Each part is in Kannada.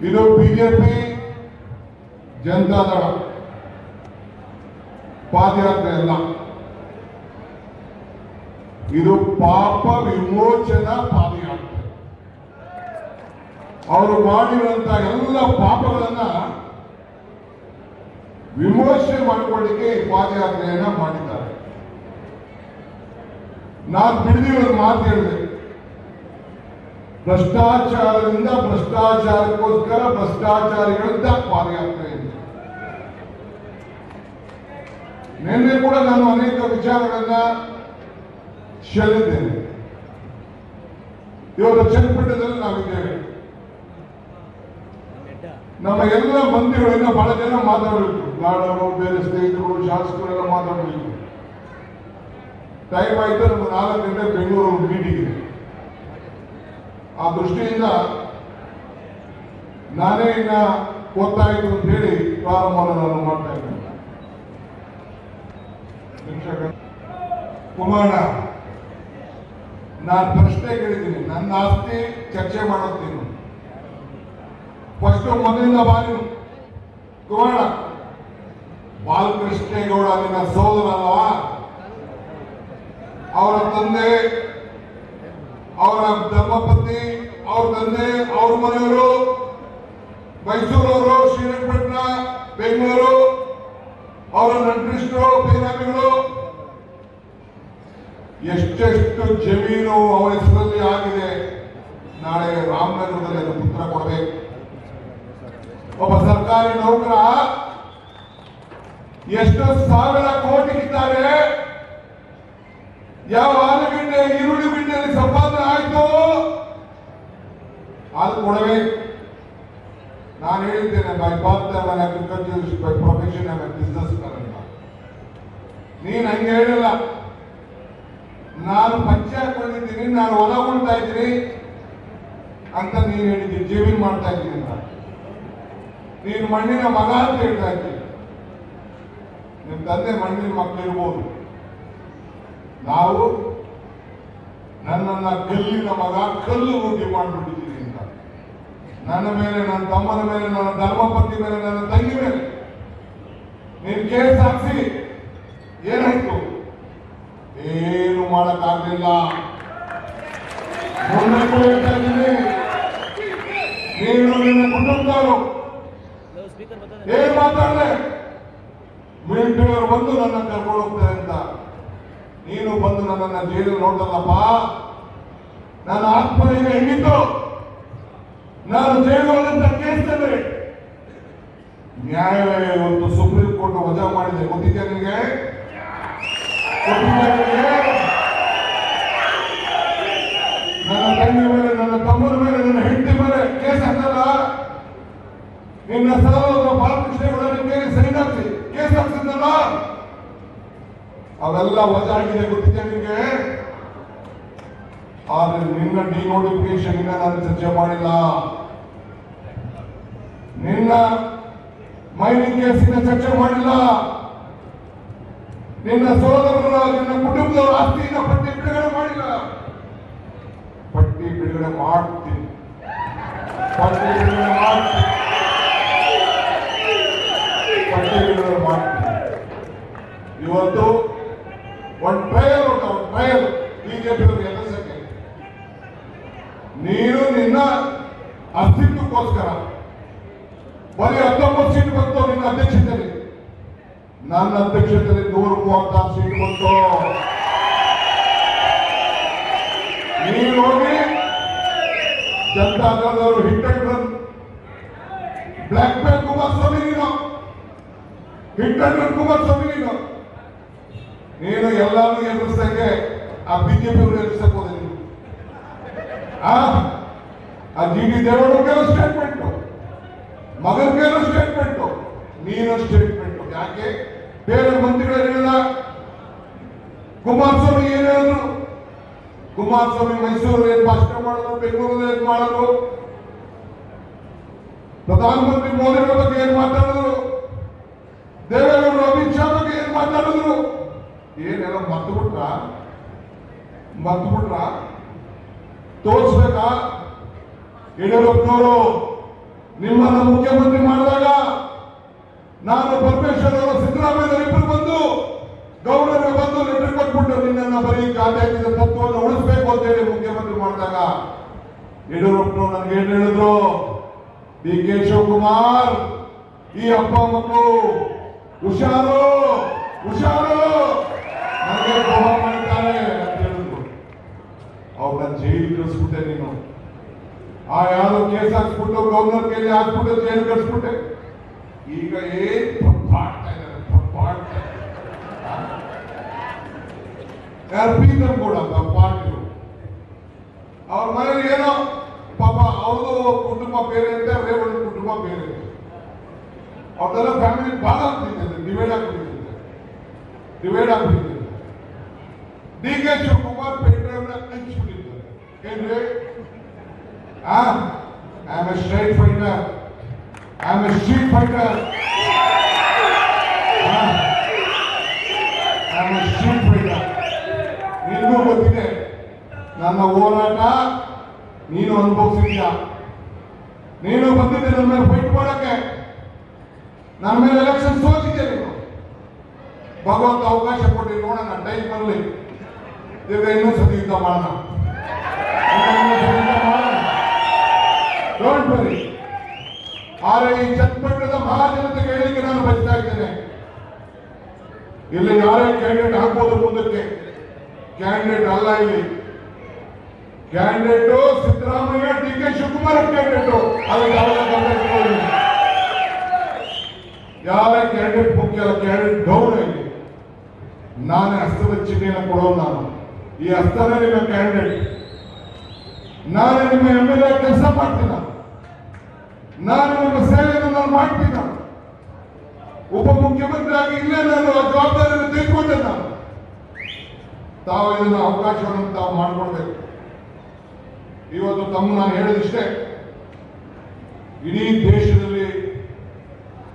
ಇದು ಬಿಜೆಪಿ ಜನತಾದಳ ಪಾದಯಾತ್ರೆ ಅಲ್ಲ ಇದು ಪಾಪ ವಿಮೋಚನಾ ಪಾದಯಾತ್ರೆ ಅವರು ಮಾಡಿರುವಂತ ಎಲ್ಲ ಪಾಪಗಳನ್ನ ವಿಮೋಚನೆ ಮಾಡಿಕೊಳ್ಳಿಕ್ಕೆ ಈ ಪಾದಯಾತ್ರೆಯನ್ನ ಮಾಡಿದ್ದಾರೆ ನಾನು ಒಂದು ಮಾತು ಹೇಳಿದೆ ಭ್ರಷ್ಟಾಚಾರದಿಂದ ಭ್ರಷ್ಟಾಚಾರಕ್ಕೋಸ್ಕರ ಭ್ರಷ್ಟಾಚಾರಿಗಳಿಂದ ಪಾದಯಾತ್ರೆ ಇದೆ ನಿನ್ನೆ ಕೂಡ ನಾನು ಅನೇಕ ವಿಚಾರಗಳನ್ನ ಚೆಲ್ಲಿದ್ದೇನೆ ಇವತ್ತು ಚನ್ನಪಟ್ಟಣದಲ್ಲಿ ನಾವಿದ್ದೇವೆ. ನಮ್ಮ ಎಲ್ಲ ಮಂತ್ರಿಗಳಿಂದ ಬಹಳ ಜನ ಮಾತಾಡಬೇಕು ಗಾಡರು ಬೇರೆ ಸ್ನೇಹಿತರು, ಶಾಸಕರೆಲ್ಲ ಮಾತಾಡಬೇಕು ಟೈಮ್ ಆಯ್ತು ನಮ್ಮ ನಾಲ್ಕು ಗಂಟೆ ಬೆಂಗಳೂರು ಮೀಟಿಂಗ್ ಇದೆ ಆ ದೃಷ್ಟಿಯಿಂದ ನಾನೇ ಇನ್ನ ಗೊತ್ತಾಯ್ತು ಅಂತ ಹೇಳಿ ಪ್ರಾರಂಭವನ್ನು ನಾನು ಮಾಡ್ತಾ ಇದ್ದೇನೆ. ಕುಮಾರ ನಾನು ಪ್ರಶ್ನೆ ಕೇಳಿದ್ದೀನಿ ನನ್ನ ಆಸ್ತಿ ಚರ್ಚೆ ಮಾಡುತ್ತೀನಿ ಫಸ್ಟ್ ಮೊದಲಿಂದ ಬಾರಿ ಕುಮಾರ ಬಾಲಕೃಷ್ಣೇಗೌಡ ನಿನ್ನ ಸೋದರ ಅಲ್ಲವಾ ಅವರ ತಂದೆ ಅವರ ಧರ್ಮಪತ್ನಿ, ಅವ್ರ ತಂದೆ, ಅವ್ರ ಮನೆಯವರು, ಮೈಸೂರವರು, ಶ್ರೀರಂಗಪಟ್ಟಣ, ಬೆಂಗಳೂರು, ಅವರ ನಂಟರಿಷ್ಟರು ಬೇನಾಮಿಗಳು ಎಷ್ಟೆಷ್ಟು ಜಮೀನು ಅವರ ಹೆಸರಲ್ಲಿ ಆಗಿದೆ. ನಾಳೆ ರಾಮನಗರದಲ್ಲಿ ಅದು ಉತ್ತರ ಕೊಡಬೇಕು. ಒಬ್ಬ ಸರ್ಕಾರಿ ನೌಕರ ಎಷ್ಟು ಸಾವಿರ ಕೋಟಿ ಇದ್ದಾರೆ. ಯಾವ ಆಲೂಗಡ್ಡೆ, ಈರುಳ್ಳಿ ಬಿಟ್ಟಲ್ಲಿ ಸಂಪಾದನೆ ಆಯ್ತು ಅದು ಕೊಡಬೇಕು. ನಾನು ಹೇಳ್ತೇನೆ by birth agriculture by profession business ಅಂತ ನೀನ್ ಹಂಗೆ ಹೇಳಿಲ್ಲ. ನಾನು ಪಂಚಾಯತ್ ಬಂದಿದ್ದೀನಿ ನಾನು ಹೊಲ ಉಳ್ತಾ ಇದ್ದೀನಿ ಅಂತ ನೀನು ಹೇಳಿದ್ದೀನಿ ಜೀವನ ಮಾಡ್ತಾ ಇದ್ದೀನಿ ಅಂತ. ನೀನು ಮಣ್ಣಿನ ಮಗ ಅಂತ ಹೇಳ್ತಾ ಇದ್ದೀನಿ ನಿಮ್ ತಂದೆ ಮಣ್ಣಿನ ಮಕ್ಕಳು ಇರ್ಬೋದು. ನಾವು ನನ್ನನ್ನ ಕಲ್ಲಿನ ಮಗ ಕಲ್ಲು ರೂಢಿ ಮಾಡಿಬಿಟ್ಟಿದ್ದೀನಿ ಅಂತ. ನನ್ನ ಮೇಲೆ, ನನ್ನ ತಮ್ಮನ ಮೇಲೆ, ನನ್ನ ಧರ್ಮಪತಿ ಮೇಲೆ, ನನ್ನ ತಂಗಿ ಮೇಲೆ. ನೀನ್ ಕೇಸ್ ಹಾಕ್ಸಿ. ಏನಾಯ್ತು? ಏನು ಮಾಡಕ್ಕಾಗ್ಲಿಲ್ಲ. ನೀನು ನಿನ್ನ ಕುಟುಂಬದವರು. ಏನ್ ಮಾತಾಡ್ದೆ? ಮಿಲಿಟರಿಯವರು ಬಂದು ನನ್ನ ಕರ್ಕೊಂಡು ಹೋಗ್ತಾರೆ ಅಂತ. ನೀನು ಬಂದು ನನ್ನನ್ನು ಜೈಲು ನೋಡಲ್ಲಪ್ಪ ನನ್ನ ಆತ್ಮನಿಗೆ ಹೆಂಗಿತ್ತು? ನಾನು ಜೈಲು ಕೇಸ್ನಲ್ಲಿ ನ್ಯಾಯಾಲಯ ಇವತ್ತು ಸುಪ್ರೀಂ ಕೋರ್ಟ್ ವಜಾ ಮಾಡಿದೆ. ಗೊತ್ತಿದ್ಯಾ ನಿಮಗೆ? ನನ್ನ ತಂಗಿ ಮೇಲೆ, ನನ್ನ ತಮ್ಮನ ಮೇಲೆ, ನನ್ನ ಹೆಂಡತಿ ಮೇಲೆ ಕೇಸ್ ಹಾಕಲ್ಲ? ನಿನ್ನ ಸಹೋದರ ಅವೆಲ್ಲ ವಜಾಗಿದೆ ಗೊತ್ತಿದೆ ನಿಮಗೆ? ಆದ್ರೆ ನಿನ್ನ ಡಿನೋಟಿಫಿಕೇಶನ್ ನಾನು ಚರ್ಚೆ ಮಾಡಿಲ್ಲ. ನಿನ್ನ ಮೈನಿಂಗ್ ಕೇಸಿನ ಚರ್ಚೆ ಮಾಡಿಲ್ಲ. ನಿನ್ನ ಸೋದರರ ನಿನ್ನ ಕುಟುಂಬದವರ ಆಸ್ತಿಯಿಂದ ಪಟ್ಟಿ ಬಿಡುಗಡೆ ಮಾಡಿಲ್ಲ. ಪಟ್ಟಿ ಬಿಡುಗಡೆ ಮಾಡ್ತೀನಿ. ಪಟ್ಟಿ ಬಿಡುಗಡೆ ಮಾಡ್ತೀನಿ. ಪಟ್ಟಿ ಬಿಡುಗಡೆ ಮಾಡ್ತೀನಿ. ಇವತ್ತು ಒಂದು ಟ್ರಯಲ್ ಉಂಟು ಟ್ರಯಲ್ ಬಿಜೆಪಿ ಎದುರಿಸಕ್ಕೆ ನೀನು ನಿನ್ನ ಅಸ್ತಿತ್ವಕ್ಕೋಸ್ಕರ ಬರೀ ಹತ್ತೊಂಬತ್ತು ಸೀಟ್ ಬಂತು ನಿನ್ನ ಅಧ್ಯಕ್ಷತೆಯಲ್ಲಿ ನನ್ನ ಅಧ್ಯಕ್ಷತೆಯಲ್ಲಿ ನೂರ ಮೂವತ್ತಾರು ಸೀಟ್ ಬಂತು ನೀನು ಹೋಗಿ ಜನತಾದಳದವರು ಹಿಟ್ಟಂಡ್ರನ್ ಬ್ಲಾಕ್ ಮೇಲ್ ಕುಮಾರಸ್ವಾಮಿ ನೀನು ಹಿಟ್ಟಂಡ್ರನ್ ಕುಮಾರಸ್ವಾಮಿ ನೀನು ನೀನು ಎಲ್ಲಾನು ಎದುರಿಸಕ್ಕೆ ಆ ಬಿಜೆಪಿ ಅವರು ಎದುರಿಸಕ್ ಹೋದೆ ನೀನು. ಆ? ಜಿ ಡಿ ಸ್ಟೇಟ್ಮೆಂಟ್ ಸ್ಟೇಟ್ಮೆಂಟ್ ಮಗನಿಗೆಲ್ಲ ಸ್ಟೇಟ್ಮೆಂಟ್ ನೀನು ಸ್ಟೇಟ್ಮೆಂಟ್ ಯಾಕೆ? ಬೇರೆ ಮಂತ್ರಿಗಳೇನಿಲ್ಲ ಕುಮಾರಸ್ವಾಮಿ ಏನ್ ಹೇಳಿದ್ರು? ಕುಮಾರಸ್ವಾಮಿ ಮೈಸೂರಲ್ಲಿ ಏನ್ ಭಾಷಣ ಮಾಡಿದ್ರು? ಬೆಂಗಳೂರಲ್ಲಿ ಏನ್ ಮಾಡಿದ್ರು? ಪ್ರಧಾನಮಂತ್ರಿ ಮೋದಿ ಬಗ್ಗೆ ಏನ್ ಮಾತಾಡಿದ್ರು? ದೇವೇಗೌಡರು ಅಮಿತ್ ಶಾ ಬಗ್ಗೆ ಏನ್ ಮಾತಾಡಿದ್ರು? ಏನೆಲ್ಲ ಮರ್ತು ಬಿಟ್ರ? ಮರ್ತು ಬಿಟ್ರ? ತೋರಿಸ್ಬೇಕಾ? ಯಡಿಯೂರಪ್ಪನವರು, ನಿಮ್ಮನ್ನ ಮುಖ್ಯಮಂತ್ರಿ ಮಾಡಿದಾಗ ನಾನು ಪರಮೇಶ್ವರ್ ಅವರು ಸಿದ್ದರಾಮಯ್ಯ ಇಬ್ಬರು ಬಂದು ಗೌಡರಿಗೆ ಬಂದು ಲೆಟರ್ ಕೊಟ್ಬಿಟ್ಟು ನಿನ್ನ ಬರೀ ಖಾತೆಯಿಂದ ತತ್ವವನ್ನು ಉಳಿಸ್ಬೇಕು ಅಂತ ಹೇಳಿ ಮುಖ್ಯಮಂತ್ರಿ ಮಾಡಿದಾಗ ಯಡಿಯೂರಪ್ಪನವರು ನನಗೆ ಏನ್ ಹೇಳಿದ್ರು? ಡಿ ಕೆ ಶಿವಕುಮಾರ್, ಈ ಅಪ್ಪ ಮಕ್ಕಳು ಹುಷಾರು ಹುಷಾರು! ನನಗೆ ದ್ರೋಹ ಮಾಡಿದ್ದಾರೆ ಅಂತ ಹೇಳಿದ್ರು ಅವ್ರನ್ನ ಜೈಲಿಗೆ ಕಳಿಸ್ಬಿಟ್ಟೆ ನೀನು. ಆ ಯಾರು ಕೇಸ್ ಹಾಕ್ಸ್ಬಿಟ್ಟು, ಗೌರ್ನರ್ ಕೈಲಿ ಹಾಕ್ಬಿಟ್ಟು ಜೈಲು ಕಳಿಸ್ಬಿಟ್ಟೆ. ಈಗ ಏನ್ ಪಪ್ಪಾಡ್ತಾ ಇದ್ದಾರೆ ಯಾರು ಪೀತರ್ ಕೂಡ ಪಾರ್ಟಿಗಳು ಅವ್ರ ಮನೇಲಿ ಏನೋ, ಪಾಪ ಅವ್ರದ್ದು ಕುಟುಂಬ ಬೇರೆ ಅಂತ ರೇವಣ್ಣ ಕುಟುಂಬ ಬೇರೆ ಅವ್ರದೆಲ್ಲ ಫ್ಯಾಮಿಲಿ ಭಾಗ ಆಗ್ತಿದೆ ಡಿವೈಡ್ ಆಗ್ಬಿಟ್ಟಿದೆ divide D K Shivakumar petrol ಹಂಚ್ಬಿಟ್ಟಿದ್ದಾರೆ ಆ? I am a straight fighter I am a street fighter I am a street fighter ನಿನಗೂ ಗೊತ್ತಿದೆ. ನನ್ನ ಹೋರಾಟ ನೀನು ಅನುಭವಿಸಿದ್ಯಾ? ನೀನು ಬಂದಿದ್ದೆ ನನ್ನ ಮೇಲೆ ಫೈಟ್ ಮಾಡಕ್ಕೆ. ಮೇಲೆ ಎಲೆಕ್ಷನ್ ಸೋತಿದ್ದೆ ಭಗವಂತ ಅವಕಾಶ ಕೊಟ್ಟು ನೋಡೋಣ ಟೈಮ್ ಬರಲಿ. ಈಗ ಇನ್ನೂ ಸತಿ ಯುದ್ಧ ಮಾಡೋಣ ಇನ್ನೂ ಸತಿ ಯುದ್ಧ ಮಾಡೋಣ ಡೋಂಟ್ ವರಿ ಆದರೆ ಈ ಚಟ್ಪಟ್ಟದ ಮಹಾಜನತೆ ಹೇಳಿಕೆ ನಾನು ಬಯಸ್ತಾ ಇದ್ದೇನೆ ಇಲ್ಲಿ ಯಾರೇ ಕ್ಯಾಂಡಿಡೇಟ್ ಹಾಕ್ಬೋದು ಮುಂದಕ್ಕೆ ಕ್ಯಾಂಡಿಡೇಟ್ ಅಲ್ಲ ಇಲ್ಲಿ candidate Siddaramaiah D K Shivakumar candidate ಅದಕ್ಕೆ. ಯಾರ ಕ್ಯಾಂಡಿಡೇಟ್ ಮುಖ್ಯ ಅಲ್ಲ ಕ್ಯಾಂಡಿಡೇಟ್ ಡೌನ್ ಇಲ್ಲಿ ನಾನೇ ಹಸ್ತದ ಚಿಹ್ನೆಯನ್ನು ಕೊಡೋದು ನಾನು ಈ ಹಸ್ತನೇ ನಿಮ್ಮ ಕ್ಯಾಂಡಿಡೇಟ್ ನಾನೇ ನಿಮ್ಮ ಎಂ ಎಲ್ ಎ ಕೆಲಸ ಮಾಡ್ತೀನ ನಾನು ನಿಮ್ಮ ಸೇವೆಯನ್ನು ನಾನು ಮಾಡ್ತೀನ ಉಪಮುಖ್ಯಮಂತ್ರಿ ಆಗಿ ಇಲ್ಲೇ ನಾನು ಆ ಜವಾಬ್ದಾರಿಯನ್ನು ತೆಗೆದುಕೊಂಡೆ ತಾವು ಇದನ್ನು ಅವಕಾಶವನ್ನು ತಾವು ಮಾಡಿಕೊಡ್ಬೇಕು. ಇವತ್ತು ತಮ್ಮ ನಾನು ಹೇಳಿದಿಷ್ಟೇ, ಇಡೀ ದೇಶದಲ್ಲಿ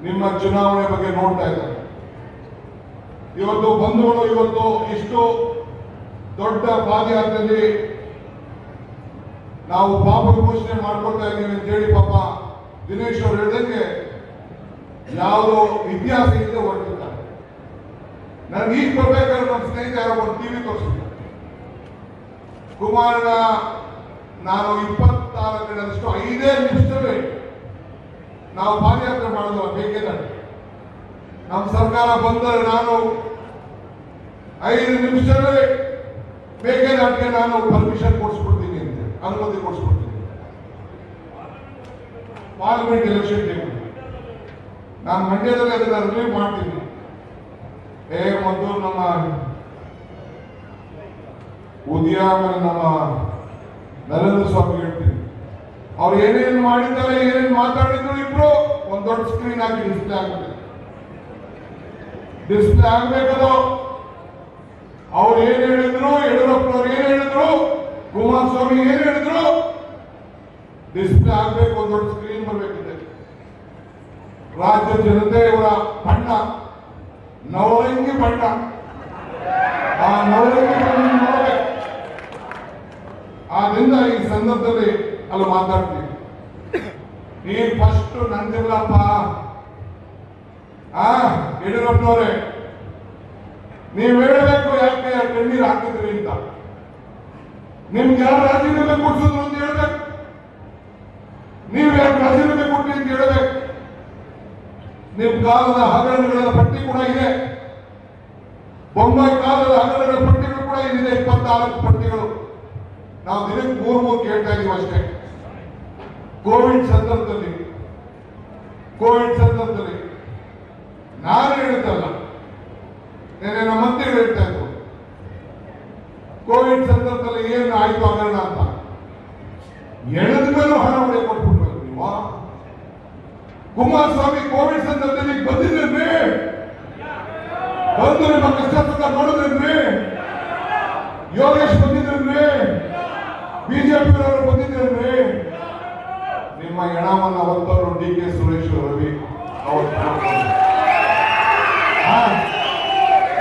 ನಿಮ್ಮ ಚುನಾವಣೆ ಬಗ್ಗೆ ನೋಡ್ತಾ ಇದ್ದಾರೆ. ಇವತ್ತು ಬಂಧುಗಳು ಇವತ್ತು ಇಷ್ಟು ದೊಡ್ಡ ಪಾದಯಾತ್ರೆಯಲ್ಲಿ ನಾವು ಪಾಪ ವಿಮೋಚನೆ ಮಾಡ್ಕೊಳ್ತಾ ಇದ್ದೀವಿ ಅಂತ ಹೇಳಿ ಪಾಪ ದಿನೇಶ್ ಅವರು ಹೇಳಿದಂಗೆ ಯಾವುದೋ ಇತಿಹಾಸ ಇಲ್ಲದೆ ಹೊರಟಿದ್ದಾರೆ. ನಾನು ಈಗ ಬರ್ಬೇಕಾದ್ರೆ ನಮ್ಮ ಸ್ನೇಹಿತರ ಒಂದು ಟಿವಿ ತೋರಿಸಿದ್ದೆ ಕುಮಾರನ ನಾನು ಇಪ್ಪತ್ತಾರು ಕಡೆದಷ್ಟು ಐದೇ ನಿಮಿಷದಲ್ಲಿ ನಾವು ಪಾದಯಾತ್ರೆ ಮಾಡಿದ್ವ ನಾನು. ನಮ್ಮ ಸರ್ಕಾರ ಬಂದರೆ ನಾನು ಐದು ನಿಮಿಷದಲ್ಲಿ ಬೇಕೆದಾಟಿಗೆ ನಾನು ಪರ್ಮಿಷನ್ ಕೊಡಿಸ್ಬಿಡ್ತೀನಿ. ಅಂತ ಅನುಮತಿ ಕೊಡಿಸ್ಕೊಡ್ತೀನಿ. ಪಾರ್ಲಿಮೆಂಟ್ ಎಲೆಕ್ಷನ್ ಟೈಮ್ ನಾನು ಮಂಡ್ಯದಲ್ಲಿ ಅದನ್ನ ರಿಲೀವ್ ಮಾಡ್ತೀನಿ. ಏ ಮೊದಲು ನಮ್ಮ ಉದಯ ನಮ್ಮ ನರೇಂದ್ರ ಸ್ವಾಮಿ ಹೇಳ್ತೀನಿ. ಅವ್ರು ಏನೇನು ಮಾಡಿದ್ದಾರೆ, ಏನೇನು ಮಾತಾಡಿದ್ರು ಇಬ್ರು ಒಂದ್ ದೊಡ್ಡ ಸ್ಕ್ರೀನ್ ಹಾಕಿ ಡಿಸ್ಪ್ಲೇ ಆಗುತ್ತೆ ಡಿಸ್ಪ್ಲೇ ಆಗ್ಬೇಕದು ಅವ್ರು ಏನ್ ಹೇಳಿದ್ರು, ಯಡಿಯೂರಪ್ಪನವ್ರು ಏನ್ ಹೇಳಿದ್ರು ಕುಮಾರಸ್ವಾಮಿ ಏನ್ ಹೇಳಿದ್ರು? ಡಿಸ್ಪ್ಲೇ ಆಗ್ಬೇಕು ಒಂದ್ ದೊಡ್ಡ ಸ್ಕ್ರೀನ್ ಬರ್ಬೇಕಿದೆ. ರಾಜ್ಯ ಜನತೆ ಇವರ ಬಣ್ಣ, ನವರಂಗಿ ಬಣ್ಣ. ಆ ನವರಂಗಿ ಬಣ್ಣ ನೋಡಬೇಕು. ಆದ್ರಿಂದ ಈ ಸಂದರ್ಭದಲ್ಲಿ ಅಲ್ಲಿ ಮಾತಾಡ್ತೀನಿ. ನೀ ಫಸ್ಟ್ ನಂದಿಲ್ಲಪ್ಪ ಆ, ಯಡಿಯೂರಪ್ಪನವರೇ, ನೀವ್ ಹೇಳಬೇಕು ಯಾಕೆ ಕಣ್ಣೀರು ಹಾಕಿದ್ರಿ ಅಂತ. ನಿಮ್ಗೆ ಯಾರು ರಾಜೀನಾಮೆ ಕೊಡ್ಸಿದ್ರು ಅಂತ ಹೇಳ್ಬೇಕು ನೀವು ಯಾರು ರಾಜೀನಾಮೆ ಕೊಟ್ಟಿ ಅಂತ ಹೇಳ್ಬೇಕು ನಿಮ್ ಕಾಲದ ಹಗರಣಗಳ ಪಟ್ಟಿ ಕೂಡ ಇದೆ. ಬೊಂಬಾಯಿ ಕಾಲದ ಹಗರಣಗಳ ಪಟ್ಟಿಗಳು ಕೂಡ ಇಲ್ಲಿದೆ ಇಪ್ಪತ್ನಾಲ್ಕು ಪಟ್ಟಿಗಳು. ನಾವು ದಿನಕ್ಕೆ ಮೂರು ಮೂರು ಕೇಳ್ತಾ ಇದೀವಿ ಅಷ್ಟೇ. ಕೋವಿಡ್ ಸಂದರ್ಭದಲ್ಲಿ ಕೋವಿಡ್ ಸಂದರ್ಭದಲ್ಲಿ ನಾನು ಹೇಳ್ತಲ್ಲ ನೆನೆ ನಮ್ಮ ಮಂತ್ರಿಗಳು ಹೇಳ್ತಾ ಇದ್ರು ಕೋವಿಡ್ ಸಂದರ್ಭದಲ್ಲಿ ಏನು ಆಯ್ತು ಹಗರಣ ಅಂತ. ಎಣದ ಮೇಲೂ ಹಣ ಹೊಡೆ ಕೊಟ್ಬಿಡ್ಬೇಕು ನೀವು ಕುಮಾರಸ್ವಾಮಿ ಕೋವಿಡ್ ಸಂದರ್ಭದಲ್ಲಿ ಬಂದಿದ್ದೇನೆ ಬಂದು ನಿಮ್ಮ ಕಷ್ಟ ಸುಖ ಯೋಗೇಶ್ ಬಂದಿದ್ದೇನೆ ಬಿಜೆಪಿ ಅವರು ಬಂದಿದ್ದೇನೆ ನಿಮ್ಮ ಎಣವನ್ನ ಹೊತ್ತವರು ಡಿ ಕೆ ಸುರೇಶ್ ರವಿ ಅವರು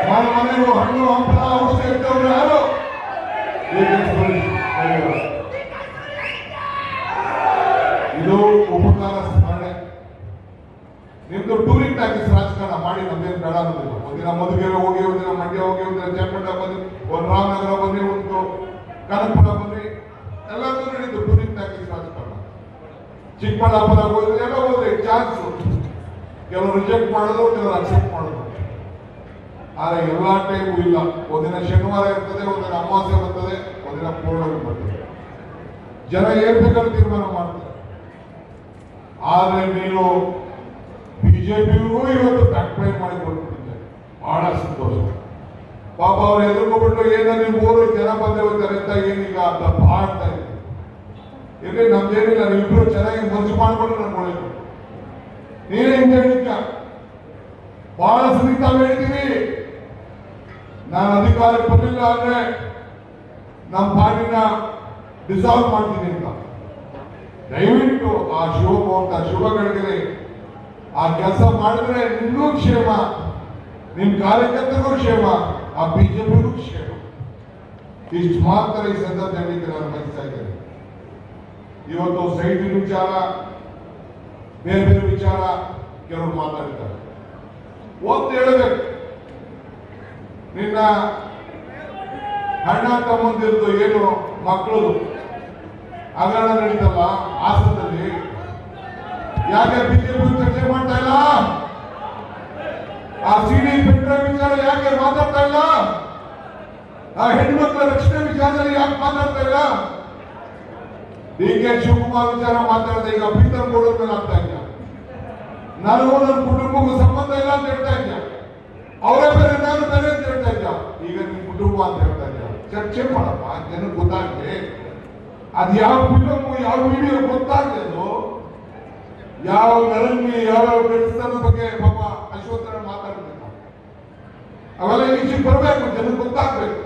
ಮನೆ ಮನೆಗೂ ಹಣ್ಣು ಹಂಪಲ ಔಷಧಿ ಇರ್ತವ್ರು ಯಾರು ಡಿ ಕೆ ಸುರೇಶ್ ರವಿ ಅವರು. ಇದು ಉಪಕಾರ ಸ್ಮರಣೆ ಒಂದಿನ ಮಧುಗಿರಿ ಹೋಗಿ ಒಂದಿನ ಮಂಡ್ಯ ಹೋಗಿ ಒಂದಿನ ಚನ್ನಪಟ್ಟ ಬನ್ನಿ ಒಂದು ರಾಮನಗರ ಬನ್ನಿ ಒಂದು ಕನಕಪುರ ಬನ್ನಿ ಎಲ್ಲದೂ ನಡೀತು ಪುನೀತ್ ಪ್ಯಾಕೇಜ್ ರಾಜಕಾರಣ ಚಿಕ್ಕಬಳ್ಳಾಪುರ ಹೋದ್ರೆ ಎಲ್ಲ ಹೋದ್ರೆ ಚಾನ್ಸ್ ಕೆಲವರು ರಿಜೆಕ್ಟ್ ಮಾಡೋದು, ಕೆಲವರು ಅಕ್ಸೆಪ್ಟ್ ಮಾಡೋದು. ಆದರೆ ಎಲ್ಲ ಟೈಮು ಇಲ್ಲ. ಒಂದಿನ ಶನಿವಾರ ಇರ್ತದೆ ಒಂದಿನ ಅಮಾವಾಸ್ಯ ಬರ್ತದೆ ಒಂದಿನ ಪೂರ್ಣಗಳು ಬರ್ತದೆ. ಜನ ಏರ್ಬೇಕಾದ್ರೆ ತೀರ್ಮಾನ ಮಾಡ್ತಾರೆ. ಆದರೆ ನೀನು ಬಿಜೆಪಿಗೂ ಇವತ್ತು ಕಂಪ್ಲೇಂಟ್ ಮಾಡಿ ಕೊಟ್ಬಿಟ್ಟಿದ್ದೆ ಬಹಳ ಸಂತೋಷ. ಪಾಪ ಅವ್ರು ಎದುರ್ಕೊಬಿಟ್ಟು ಏನೋ ನೀವು ಮೂರು ಜನ ಬಂದೇ ಹೋಗ್ತಾರೆ ಅಂತ ಏನೀಗ ಅಂತ ಮಾಡ್ತಾ ಇದ್ದೀವಿ ಇಲ್ಲಿ ನಮ್ದೇನಿಲ್ಲ ನೀವಿಬ್ರು ಚೆನ್ನಾಗಿ ಮನಸ್ಸು ಮಾಡ್ಕೊಂಡು ನಾನು ಮಾಡಿದ್ರು ನೀನೇ ಹೇಳಿದ್ದ ಬಹಳ ಸರಿ ಹೇಳ್ತೀನಿ. ನಾನು ಅಧಿಕಾರಕ್ಕೆ ಬರಲಿಲ್ಲ ಅಂದ್ರೆ ನಮ್ಮ ಪಾರ್ಟಿನ ಡಿಸಾಲ್ವ್ ಮಾಡ್ತೀನಿ ಅಂತ. ದಯವಿಟ್ಟು ಆ ಶಿವಮೊಗ್ಗ ಶಿವಗಳಿಗೆ ಆ ಕೆಲಸ ಮಾಡಿದ್ರೆ ನಿನ್ನೂ ಕ್ಷೇಮ ನಿಮ್ ಕಾರ್ಯಕರ್ತರಿಗೂ ಕ್ಷೇಮ, ಆ ಬಿಜೆಪಿಗೂ ಕ್ಷೇಮ. ಇಷ್ಟು ಮಾತ್ರ ಈ ಸಂದರ್ಭದಲ್ಲಿ ನಾನು ಬಯಸ್ತಾ ಇದ್ದೇನೆ ಇವತ್ತು ಸೈಟಿನ ವಿಚಾರ ಬೇರೆ ಬೇರೆ ವಿಚಾರ ಕೆಲವರು ಮಾತಾಡ್ತಾರೆ. ಒಂದು ಹೇಳಬೇಕು. ನಿನ್ನ ಅಣ್ಣ ತಮ್ಮಂದಿರದು ಏನು ಮಕ್ಕಳು ಹಗರಣ ನಡೀತಲ್ಲ ಹಾಸನದಲ್ಲಿ ಯಾಕೆ ಬಿಜೆಪಿ ಚರ್ಚೆ ಮಾಡ್ತಾ ಇಲ್ಲ? ಆ ಸಿಡಿ ಬಿಟ್ಟ ವಿಚಾರ ಯಾಕೆ ಮಾತಾಡ್ತಾ ಇಲ್ಲ? ಆ ಹೆಣ್ಮಕ್ಳ ರಕ್ಷಣೆ ವಿಚಾರದಲ್ಲಿ ಯಾಕೆ ಮಾತಾಡ್ತಾ ಇಲ್ಲ? ಡಿ ಶಿವಕುಮಾರ್ ವಿಚಾರ ಮಾತಾಡ್ದೆ ಈಗ ಪ್ರೀತಮ್ ಕೊಡೋದು ಮೇಲೆ ಆಗ್ತಾ ಇಲ್ಲ ನನಗೂ ನನ್ನ ಕುಟುಂಬಕ್ಕೂ ಸಂಬಂಧ ಇಲ್ಲ ಅಂತ ಹೇಳ್ತಾ ಇದ್ದ. ಅವರೇ ಬೇರೆ ನಾನು ಬೇರೆ ಅಂತ ಹೇಳ್ತಾ ಇದ್ದ. ಈಗ ನಿಮ್ ಕುಟುಂಬ ಅಂತ ಹೇಳ್ತಾ ಇದ್ದ. ಚರ್ಚೆ ಮಾಡಪ್ಪ, ಜನಕ್ಕೆ ಗೊತ್ತಾಗ್ಲಿ. ಅದ್ ಯಾವ ಫಿಲಮ್, ಯಾವ ವಿಡಿಯೋ ಗೊತ್ತಾಗ್ಲಿ ಅದು. ಯಾವ ನರಂಗಿ, ಯಾವ ಕೆಲಸದ ಬಗ್ಗೆ ಪಾಪ ಅಶ್ವತ್ಥನ ಮಾತಾಡ್ಬೇಕು. ಅವೆಲ್ಲ ಈಚೆಗೆ ಬರಬೇಕು, ಜನಕ್ಕೆ ಗೊತ್ತಾಗ್ಬೇಕು.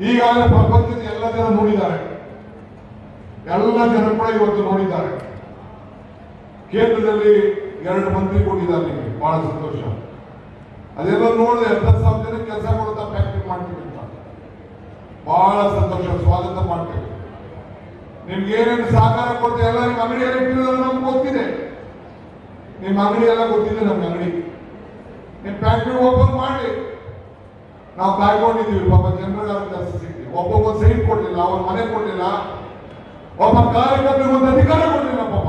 ಈಗಾಗಲೇ ಪ್ರಪಂಚದ ಎಲ್ಲ ಜನ ನೋಡಿದ್ದಾರೆ. ಎಲ್ಲ ಜನ ಕೂಡ ಇವತ್ತು ನೋಡಿದ್ದಾರೆ. ಕೇಂದ್ರದಲ್ಲಿ ಎರಡು ಮಂತ್ರಿ ಕೊಟ್ಟಿದ್ದಾರೆ ನಿಮಗೆ, ಬಹಳ ಸಂತೋಷ. ಅದೆಲ್ಲ ನೋಡಿದ್ರೆ ಹತ್ತು ಸಾವಿರ ಜನ ಕೆಲಸ ಕೊಡುತ್ತಾ ಫ್ಯಾಕ್ಟ್ರಿ ಮಾಡ್ತೀವಿ ಅಂತ. ಬಹಳ ಸಂತೋಷ, ಸ್ವಾಗತ ಮಾಡ್ತೇವೆ. ನಿಮ್ಗೆ ಏನೇನು ಸಹಕಾರ ಕೊಡ್ತೀವಿ ಎಲ್ಲ ನಿಮ್ಮ ಅಂಗಡಿಯಲ್ಲಿ ಇಟ್ಟಿರೋದು ನಮ್ಗೆ ಗೊತ್ತಿದೆ. ನಿಮ್ಮ ಅಂಗಡಿ ಎಲ್ಲ ಗೊತ್ತಿದೆ ನಮ್ಮ ಅಂಗಡಿ. ನಿಮ್ಮ ಫ್ಯಾಕ್ಟ್ರಿ ಓಪನ್ ಮಾಡಿ. ನಾವು ಕಾಯ್ಕೊಂಡಿದ್ದೀವಿ, ಪಾಪ ಜನರಿಗೆ ಕೆಲಸ ಸಿಗ್ತೀವಿ ಒಬ್ಬೊಬ್ಬ ಸೈಟ್ ಕೊಡ್ಲಿಲ್ಲ, ಅವ್ರ ಮನೆ ಕೊಡ್ಲಿಲ್ಲ. ಒಬ್ಬ ಕಾರ್ಯಕರ್ತರಿಗೆ ಒಂದು ಅಧಿಕಾರ ಕೊಡ್ಲಿಲ್ಲ ಪಾಪ.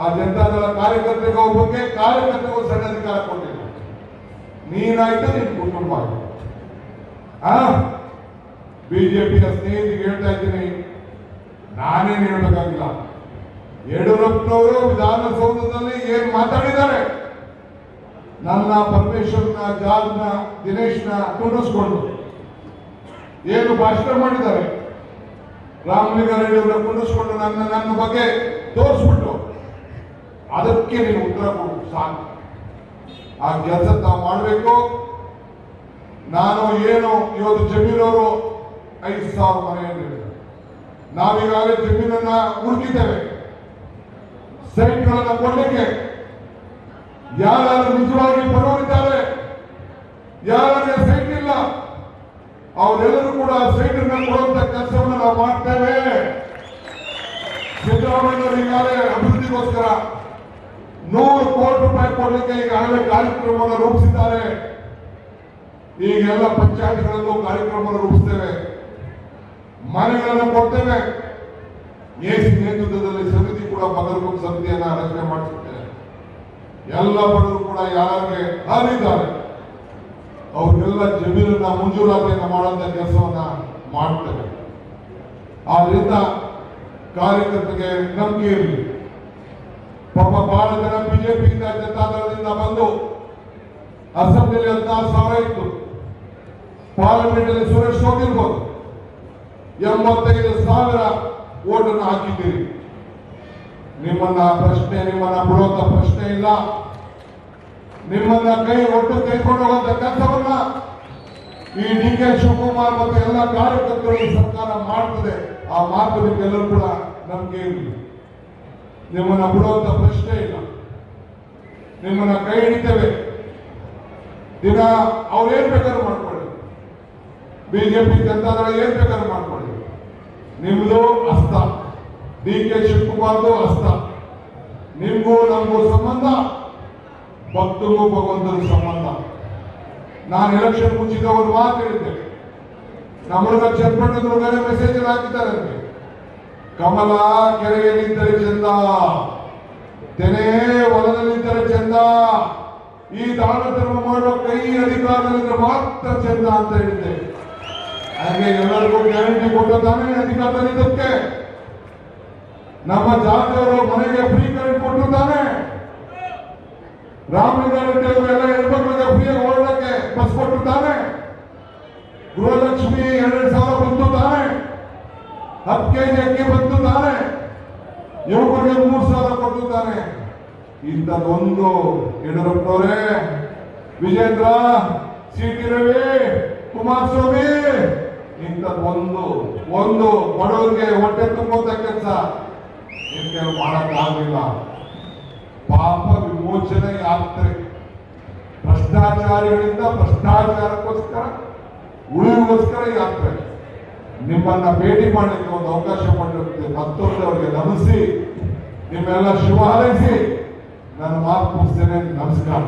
ಆ ಜನತಾದಳ ಕಾರ್ಯಕರ್ತರಿಗೆ ಒಬ್ಬಕ್ಕೆ ಕಾರ್ಯಕರ್ತರಿಗೆ ಒಂದು ಸಣ್ಣ ಅಧಿಕಾರ ಕೊಡ್ಲಿಲ್ಲ ನೀನಾಯ್ತು ನಿನ್ ಕುಟುಂಬ ಬಿಜೆಪಿಯ ಸ್ನೇಹಿತರಿಗೆ ಹೇಳ್ತಾ ಇದ್ದೀನಿ. ನಾನೇನು ಹೇಳಬೇಕಾಗಿಲ್ಲ. ಯಡಿಯೂರಪ್ಪನವರು ವಿಧಾನಸೌಧದಲ್ಲಿ ಏನ್ ಮಾತಾಡಿದ್ದಾರೆ? ನನ್ನ ಪರಮೇಶ್ವರ್ನ, ಜಾಜ್ನ, ದಿನೇಶ್ನ ಕುಂಡಿಸ್ಕೊಂಡು ಏನು ಭಾಷಣ ಮಾಡಿದ್ದಾರೆ? ರಾಮಲಿಂಗಾರೆಡ್ಡಿ ಅವರ ಕುಂಡಿಸ್ಕೊಂಡು ನನ್ನ ನನ್ನ ಬಗ್ಗೆ ತೋರಿಸ್ಬಿಟ್ಟು. ಅದಕ್ಕೆ ನೀನು ಉತ್ತರ ಕೊಡು, ಸಾಕು. ಆ ಕೆಲಸ ತಾವು ಮಾಡಬೇಕು. ನಾನು ಏನು ಇವತ್ತು ಜಮೀನವರು ಐದು ಸಾವಿರ ಮನೆಯನ್ನು ನಾವೀಗಾಗಲೇ ಜಮೀನನ್ನ ಹುಡುಕಿದ್ದೇವೆ. ಸೈಟ್ಗಳನ್ನು ಕೊಡಲಿಕ್ಕೆ. ಯಾರು ನಿಜವಾಗಿ ಬರೋರಿದ್ದಾರೆ ಯಾರು ಸೈಟ್ ಅವರೆಲ್ಲರೂ ಕೂಡ ಸೈಟ್ ಅನ್ನ ಕೊಡುವಂತ ಕೆಲಸವನ್ನು ನಾವು ಮಾಡ್ತೇವೆ. ಸಿದ್ದರಾಮಯ್ಯವರು ಈಗಾಗಲೇ ಅಭಿವೃದ್ಧಿಗೋಸ್ಕರ ನೂರು ಕೋಟಿ ರೂಪಾಯಿ ಕೊಡ್ಲಿಕ್ಕೆ ಈಗಾಗಲೇ ಕಾರ್ಯಕ್ರಮವನ್ನು ರೂಪಿಸಿದ್ದಾರೆ. ಈಗೆಲ್ಲ ಪಂಚಾಯತ್ಗಳಲ್ಲೂ ಕಾರ್ಯಕ್ರಮವನ್ನು ರೂಪಿಸ್ತೇವೆ. ಮನೆಗಳನ್ನು ಕೊಡ್ತೇವೆ. ಎಸಿ ನೇತೃತ್ವದಲ್ಲಿ ಸಮಿತಿ ಕೂಡ ಬದಲು ಸಮಿತಿಯನ್ನು ರಚನೆ ಮಾಡಿಸುತ್ತೇವೆ ಎಲ್ಲ ಬಡವರು ಕೂಡ ಯಾರಿಗೆ ಹಾರಿದ್ದಾರೆ. ಅವ್ರಿಗೆಲ್ಲ ಜಮೀನನ್ನ ಮಂಜೂರಾತಿಯನ್ನ ಮಾಡುವಂತ ಕೆಲಸವನ್ನ ಮಾಡ್ತೇವೆ ಆದ್ರಿಂದ ಕಾರ್ಯಕರ್ತರಿಗೆ ನಂಬಿಕೆ ಇರಲಿ. ಪಾಪ ಬಹಳ ಜನ ಬಿಜೆಪಿ ಜನತಾದಳದಿಂದ ಬಂದು ಅಸೆಂಬ್ಲಿಯಲ್ಲಿ ಹದಿನಾರು ಸಾವಿರ ಇತ್ತು. ಪಾರ್ಲಿಮೆಂಟ್ ಅಲ್ಲಿ ಸುರೇಶ್ ಹೋಗಿರ್ಬೋದು ಎಂಬತ್ತೈದು ಸಾವಿರ ಓಟನ್ನು ಹಾಕಿದ್ದೀರಿ. ನಿಮ್ಮನ್ನ ಪ್ರಶ್ನೆ, ನಿಮ್ಮನ್ನ ಬಿಡುವಂತ ಪ್ರಶ್ನೆ ಇಲ್ಲ. ನಿಮ್ಮನ್ನ ಕೈ ಒಟ್ಟು ತೆಗೆದುಕೊಂಡು ಹೋಗುವಂತ ಕೆಲಸವನ್ನ ಈ ಡಿ ಕೆ ಶಿವಕುಮಾರ್ ಮತ್ತು ಎಲ್ಲ ಕಾರ್ಯಕರ್ತರು ಸರ್ಕಾರ ಮಾಡ್ತದೆ. ಆ ಮಾತು ನಿಮ್ಗೆಲ್ಲರೂ ಕೂಡ ನಮ್ಗೆ ನಿಮ್ಮನ್ನ ಬಿಡುವಂತ ಪ್ರಶ್ನೆ ಇಲ್ಲ. ನಿಮ್ಮನ್ನ ಕೈ ಹಿಡಿತೇವೆ. ದಿನ ಅವ್ರು ಏನ್ ಬೇಕಾದ್ರೂ ಮಾಡ್ಕೊಳ್ಳಿ. ಬಿಜೆಪಿ ಜನತಾದಳ ಏನ್ ಬೇಕಾದ್ರೂ ಮಾಡ್ಕೊಳ್ಳಿ. ನಿಮ್ದು ಅಸ್ತ ಡಿ ಕೆ ಶಿವಕುಮಾರ್ದು ಅಸ್ತ ನಿಮ್ಗೂ ನಮಗೂ ಸಂಬಂಧ. ಭಕ್ತರಿಗೂ ಭಗವಂತನ ಸಂಬಂಧ. ನಾನು ಎಲೆಕ್ಷನ್ ಮುಂಚಿತ ಒಂದು ಮಾತು ಹೇಳಿದ್ದೆ ನಮ್ಮ ಹುಡುಗ ಚನ್ನಪಟ್ಟಣದ ಹುಡುಗನೇ ಮೆಸೇಜ್ ಹಾಕಿದ್ದಾರಂತೆ ಕಮಲ ಕೆರೆಯಲ್ಲಿದ್ದರೆ ಚಂದ, ತೆನೆ ಹೊಲದಲ್ಲಿದ್ದರೆ ಚಂದ, ಈ ದಾನ ಧರ್ಮ ಮಾಡುವ ಕೈ ಅಧಿಕಾರದಿಂದ ಮಾತ್ರ ಚಂದ ಅಂತ ಹೇಳಿದ್ದೆ. ಹಾಗೆ ಎಲ್ಲರಿಗೂ ಗ್ಯಾರಂಟಿ ಕೊಟ್ಟು ತಾನೇ ಅಧಿಕಾರದಲ್ಲಿದ್ದಕ್ಕೆ. ನಮ್ಮ ಜಾತಿಯವರು ಮನೆಗೆ ಫ್ರೀ ಕರೆಂಟ್ ಕೊಟ್ಟು ತಾನೇ. ರಾಮಲಿಂಗಾರೆಡ್ಡಿ ಅವರೆಲ್ಲ ಹೆಣ್ಮಕ್ಳಿಗೆ ಫ್ರೀಯಾಗಿ ಓಡಕ್ಕೆ ಬಸ್ ಕೊಟ್ಟು ತಾನೇ ಗೃಹಲಕ್ಷ್ಮಿ ಎರಡೆರಡು ಸಾವಿರ ಬಂತು ತಾನೆ ಹತ್ತು ಕೆಜಿ ಅಕ್ಕಿ ಬಂತು ತಾನೆ ಯುವಕರಿಗೆ ಮೂರು ಸಾವಿರ ಕೊಟ್ಟು ತಾನೆ ಇಂಥದ್ದೊಂದು ಯಡಿಯೂರಪ್ಪನವರೇ. ವಿಜೇಂದ್ರ ಸಿ ಟಿ ರವಿ, ಕುಮಾರಸ್ವಾಮಿ, ಇಂಥದ್ದೊಂದು, ಒಂದು ಬಡವರಿಗೆ ಹೊಟ್ಟೆ ತುಂಬುವಂತ ಕೆಲಸ. ಮಾಡಕ್ಕಾಗಲಿಲ್ಲ. ಪಾಪ ವಿಮೋಚನೆ ಯಾತ್ರೆ ಭ್ರಷ್ಟಾಚಾರಿಗಳಿಂದ ಭ್ರಷ್ಟಾಚಾರಕ್ಕೋಸ್ಕರ ಉಳಿಯುವಸ್ಕರ ಯಾತ್ರೆ. ನಿಮ್ಮನ್ನ ಭೇಟಿ ಮಾಡಲಿಕ್ಕೆ ಒಂದು ಅವಕಾಶ ಮಾಡಿರುತ್ತೆ. ಮತ್ತೊಂದು ಅವರಿಗೆ ನಮಿಸಿ, ನಿಮ್ಮೆಲ್ಲ ಶುಭ ಹಾರೈಸಿ ನಾನು ಮಾತು ಮುಗಿಸ್ತೇನೆ. ನಮಸ್ಕಾರ.